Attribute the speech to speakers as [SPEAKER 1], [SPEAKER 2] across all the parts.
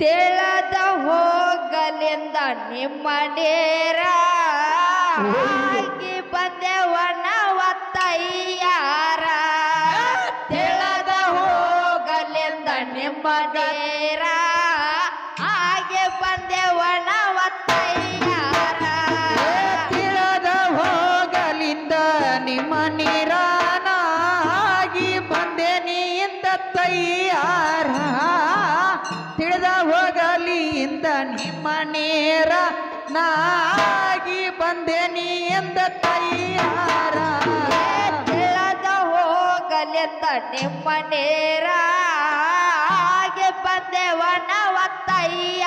[SPEAKER 1] ತೆಳದ ಹೋಗಲೆಂದ ನಿಮ್ಮ ಡೇರ ನಿಮ್ಮ ನೇರ
[SPEAKER 2] ನಾಗಿ ಬಂದೆ ನೀ ಎಂದ ತಯ್ಯಾರ
[SPEAKER 1] ಕೇಳದ ಹೋಗಲೆತ್ತ ನಿಮ್ಮ ನೇರ
[SPEAKER 2] ಆಗಿ ಬಂದೆವನವ ತಯ್ಯ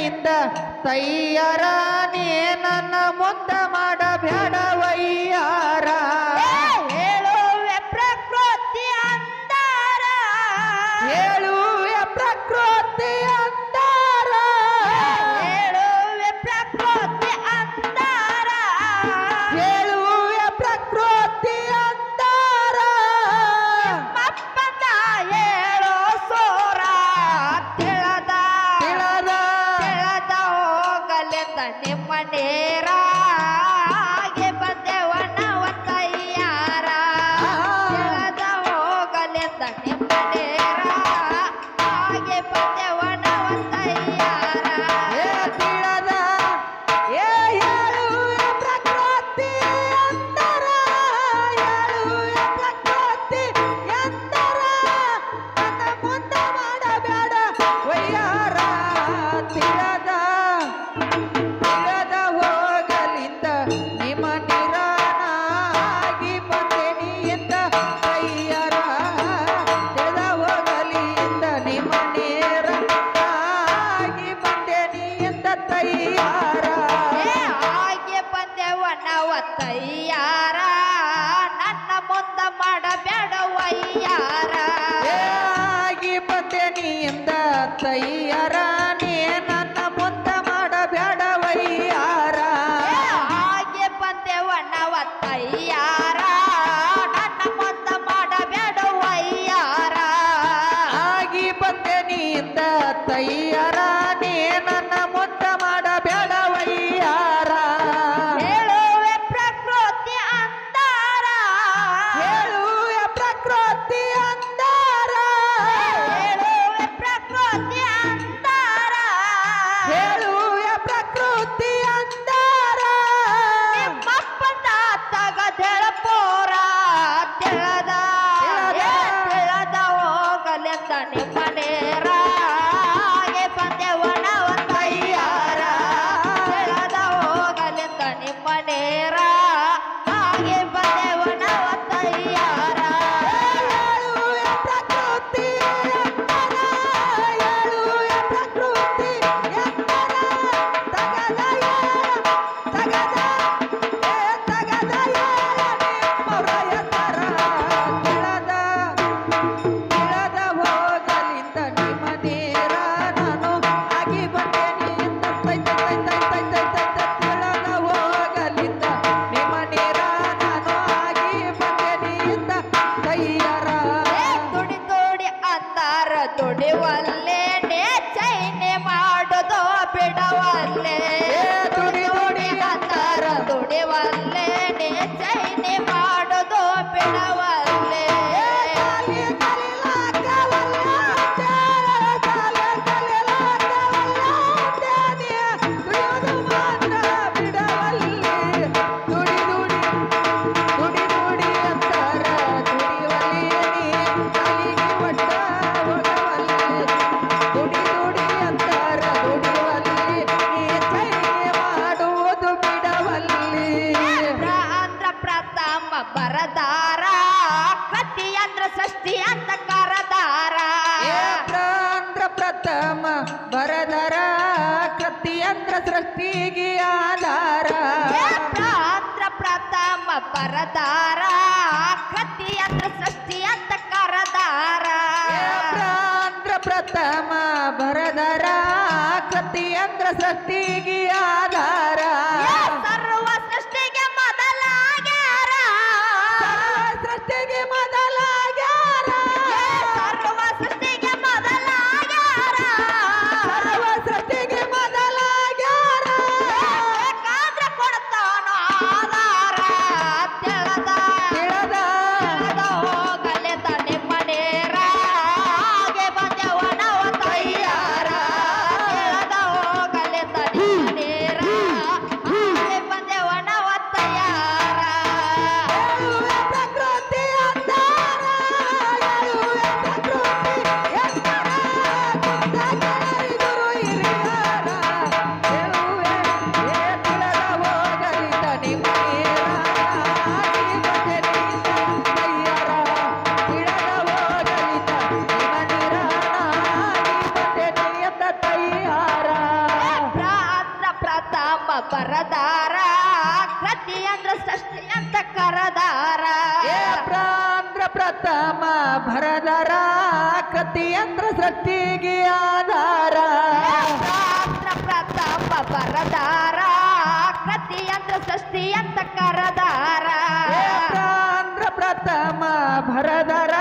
[SPEAKER 2] ನಿಂದ ತೈಯರ ನೀ ನನ್ನ ಮುಂದ
[SPEAKER 1] ಮಾಡಬೇಡವಯ್ಯ ನಿಮ್ಮ ನೇರ Giày.
[SPEAKER 2] ಕರದಾರ ಕೃತಿ ಅಂದ್ರ
[SPEAKER 1] ಸೃಷ್ಟಿ ಅಂತ ಕರದಾರ
[SPEAKER 2] ಅಂದ್ರ ಪ್ರಥಮ ಬರದಾರ ಕೃತಿ
[SPEAKER 1] ಅಂದ್ರ ನಮ್ಮ ಪರದಾರ ಪ್ರತಿ ಅಂದ್ರ ಸೃಷ್ಟಿ ಅಂತ ಕರದಾರ.
[SPEAKER 2] ಪ್ರಾಂದ್ರ ಪ್ರಥಮ ಭರದಾರ ಕೃತಿ
[SPEAKER 1] ಅಂದ್ರ ಸೃಷ್ಟಿಗೆ ಆಧಾರ. ಪ್ರಾಂದ್ರ ಪ್ರಥಮ ಭರದಾರ ಕೃತಿ ಅಂದ್ರ ಸೃಷ್ಟಿ ಅಂತ ಕರದಾರ.
[SPEAKER 2] ಪ್ರಾಂದ್ರ ಪ್ರಥಮ ಭರದಾರ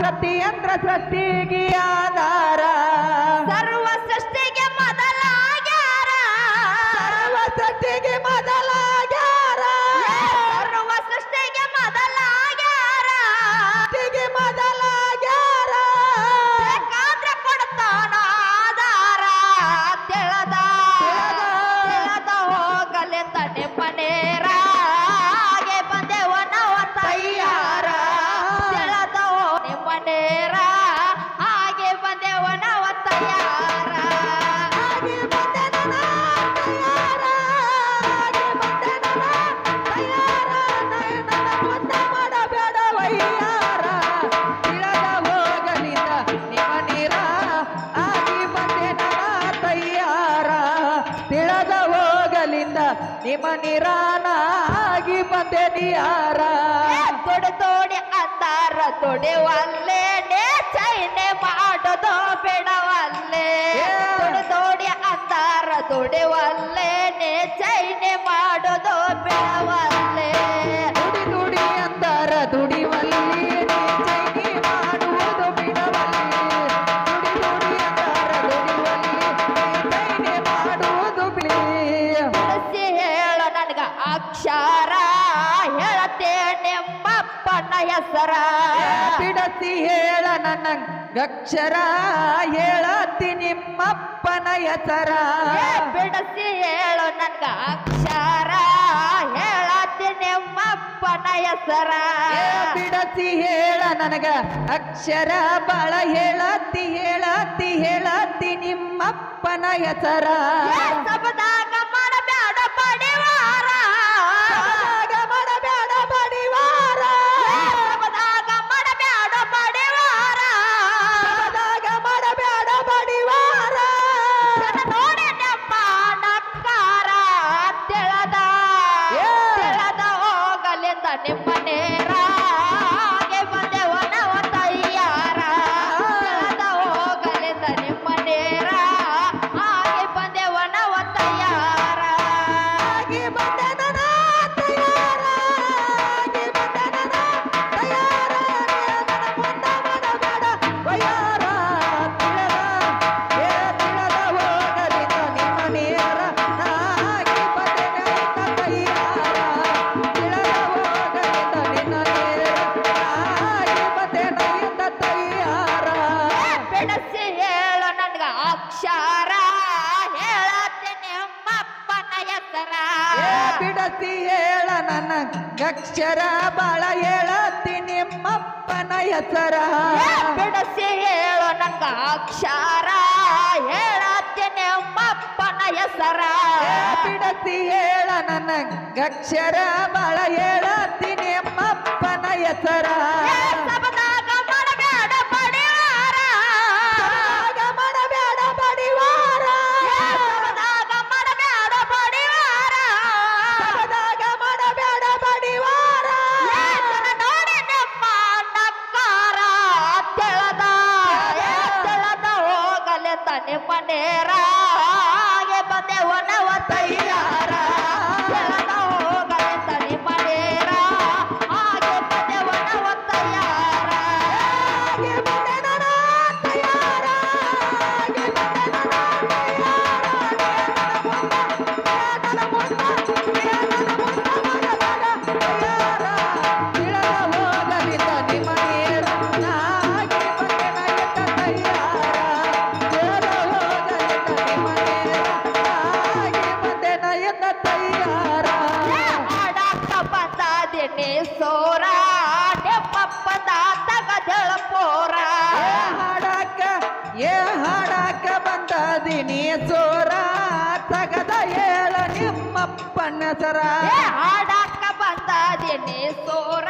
[SPEAKER 1] ಕೃತಿ ಅಂದ್ರ
[SPEAKER 2] ಸೃಷ್ಟಿಗೆ ಆಧಾರ. ಮನಿರಾನಾಗಿ ಬಂದೆ ನಿಯಾರ.
[SPEAKER 1] ತೊಡೆ ತೋಡೆ ಅಂದಾರ ತೊಡೆವಲ್ಲೇನೆ ಚೈನೆ ಮಾಡೋದು ಬೇಡವಲ್ಲೇ. ತೊಡೆ ತೋಡೆ ಅಂದಾರ ತೊಡೆವಲ್ಲೇನೆ ಚೈನೆ ಮಾಡೋದು ಬೇಡವಲ್ಲೇ. ಅಕ್ಷರ.
[SPEAKER 2] ಬಿಡತಿ ಹೇಳ ನನ್ನ ಅಕ್ಷರ ಹೇಳತಿ ನಿಮ್ಮಪ್ಪನ ಹೆಸರ
[SPEAKER 1] ಬಿಡಸಿ ಹೇಳು ನನ್ಗ ಅಕ್ಷರ ಹೇಳತಿ ನಿಮ್ಮಪ್ಪನ ಹೆಸರ
[SPEAKER 2] ಬಿಡಸಿ ಹೇಳ ನನಗ ಅಕ್ಷರ ಬಾಳ ಹೇಳತಿ ಹೇಳತಿ ಹೇಳತಿ ನಿಮ್ಮಪ್ಪನ ಹೆಸರ ಬಿಡತಿ ಹೇಳ ನನ್ನ ಅಕ್ಷರ ಬಾಳ ಹೇಳತಿ ನಿಮ್ಮಪ್ಪನ ಹೆಸರ.
[SPEAKER 1] ಬಿಡಸಿ ಹೇಳ ನಂಗ ಅಕ್ಷರ. ಹೇಳತಿ ನಿಮ್ಮಪ್ಪನ ಹೆಸರ.
[SPEAKER 2] ಬಿಡತಿ ಹೇಳ ನನ್ನ ಅಕ್ಷರ ಬಾಳ ಹೇಳತಿ ನಿಮ್ಮಪ್ಪನ ಹೆಸರ. ನೇರಾಗೆ ಬಂದೆ ಒಣವ ತೈಯಾರ. ಸಮಾಚಾರ ಹಾಡಾಕ ಬಂದದಿನಿ ಸೋರ.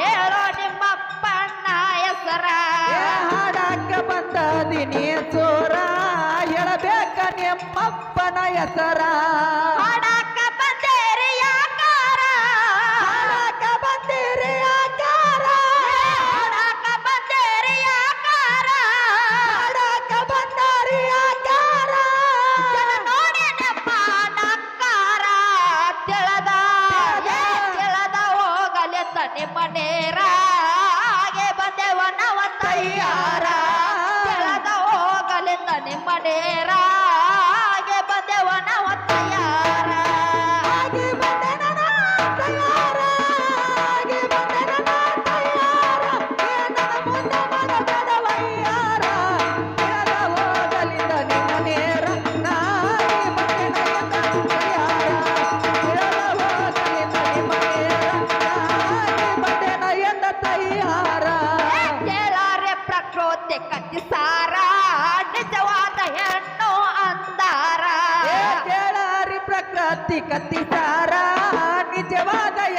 [SPEAKER 2] ಹೇಳೋ
[SPEAKER 1] ನಿಮ್ಮಪ್ಪಣ್ಣ ಹೆಸರ.
[SPEAKER 2] ಹಾಡಾಕ ಬಂದದಿನಿ ಸೋರ. ಹೇಳಬೇಕ ನಿಮ್ಮಪ್ಪನ ಹೆಸರಾ.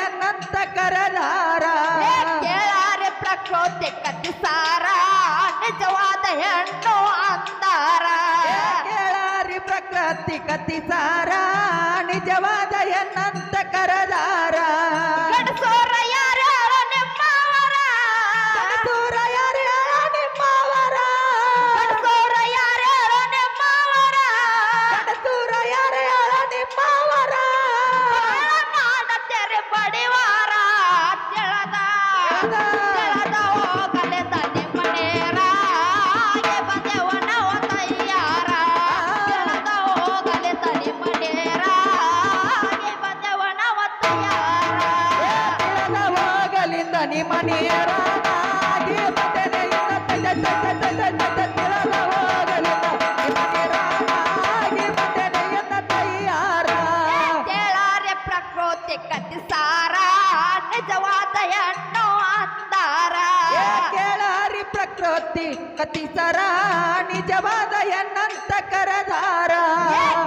[SPEAKER 2] ಅನಂತ ಕರದಾರ
[SPEAKER 1] ಕೇಳಾರೆ ಪ್ರಕ್ಷೋಭೆ ಕತ್ತಿಸಾರ ನಿಜವಾದ ಹೆಣ್ಣು ಅಂದಾರ.
[SPEAKER 2] ಕೇಳಾರಿ ಪ್ರಕೃತಿ ಕತ್ತಿಸಾರ ನಿಜವಾದ ಎನ್ನಂತ ಕರದಾರ.
[SPEAKER 1] ನಿಜವಾದ
[SPEAKER 2] ಎನ್ನಂತ ಕರದಾರ.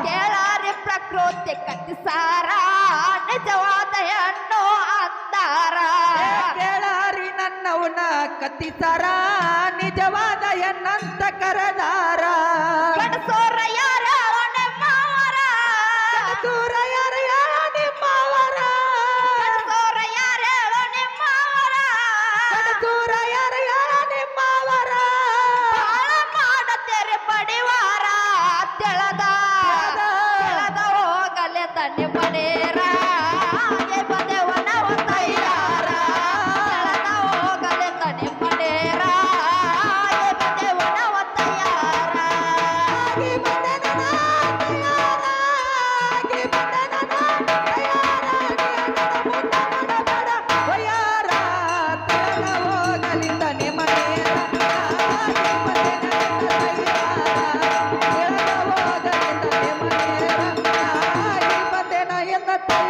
[SPEAKER 1] ಕೇಳಾರೆ ಪ್ರಕೃತಿ ಕಟ್ಟಿಸಾರ ನಿಜವಾದ ಹೆಣ್ಣು
[SPEAKER 2] ಅಂತಾರ ಕೇಳಾರಿ ನನ್ನವನ ಕತ್ತಿಸಾರ ನಿಜವಾದ ಎನ್ನಂತ ಕರದಾರ.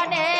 [SPEAKER 1] ನಿಮ್ಮ ನೇರ